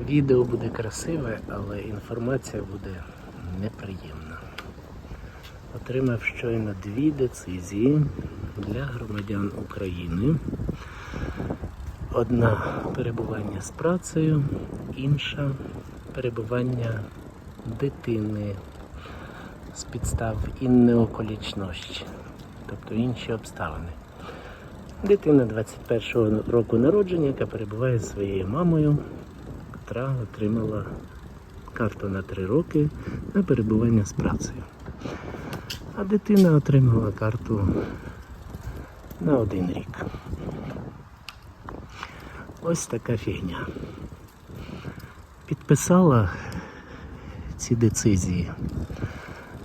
Відео буде красиве, але інформація буде неприємна. Отримав щойно дві децизії для громадян України. Одна перебування з працею, інша перебування дитини з підстав інної тобто інші обставини. Дитина 21-го року народження, яка перебуває зі своєю мамою, яка отримала карту на 3 роки на перебування з працею. А дитина отримала карту на один рік. Ось така фігня. Підписала ці децизії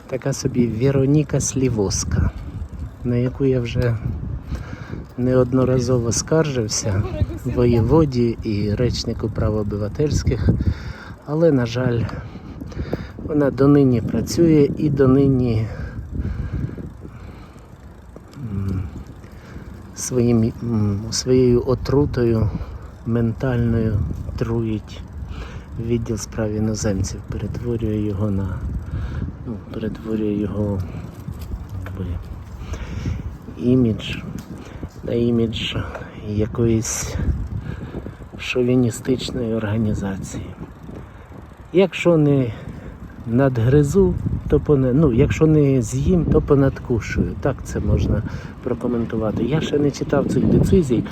така собі Вероніка Слівоска, на яку я вже неодноразово скаржився воєводі і речнику прав обивательських, але, на жаль, вона донині працює і донині своїм, своєю отрутою ментальною труїть відділ справ іноземців, перетворює його на ну, перетворює його імідж на імідж якоїсь шовіністичної організації. Якщо не надгризу, то понад... ну, якщо не з'їм, то понадкушую. Так це можна прокоментувати. Я ще не читав цих децизій,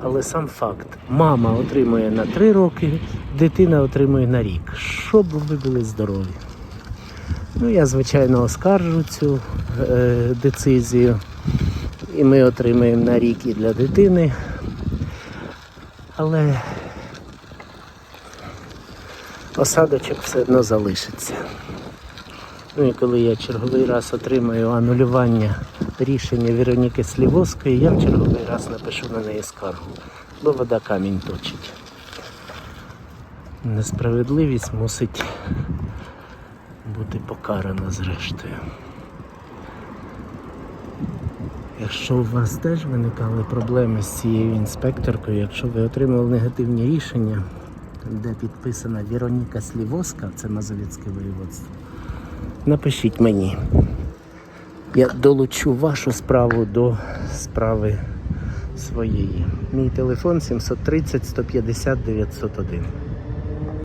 але сам факт. Мама отримує на 3 роки, дитина отримує на рік. Щоб ви були здорові. Ну, я, звичайно, оскаржу цю е, децизію. І ми отримаємо на рік і для дитини. Але осадочок все одно залишиться. Ну і коли я черговий раз отримаю анулювання рішення Вероніки Слівоської, я в черговий раз напишу на неї скаргу, бо вода камінь точить. Несправедливість мусить бути покарана зрештою. Якщо у вас теж виникали проблеми з цією інспекторкою, якщо ви отримали негативні рішення, де підписана Вероніка Слівоска, це Мазовецьке воєводство, напишіть мені. Я долучу вашу справу до справи своєї. Мій телефон 730 150 901.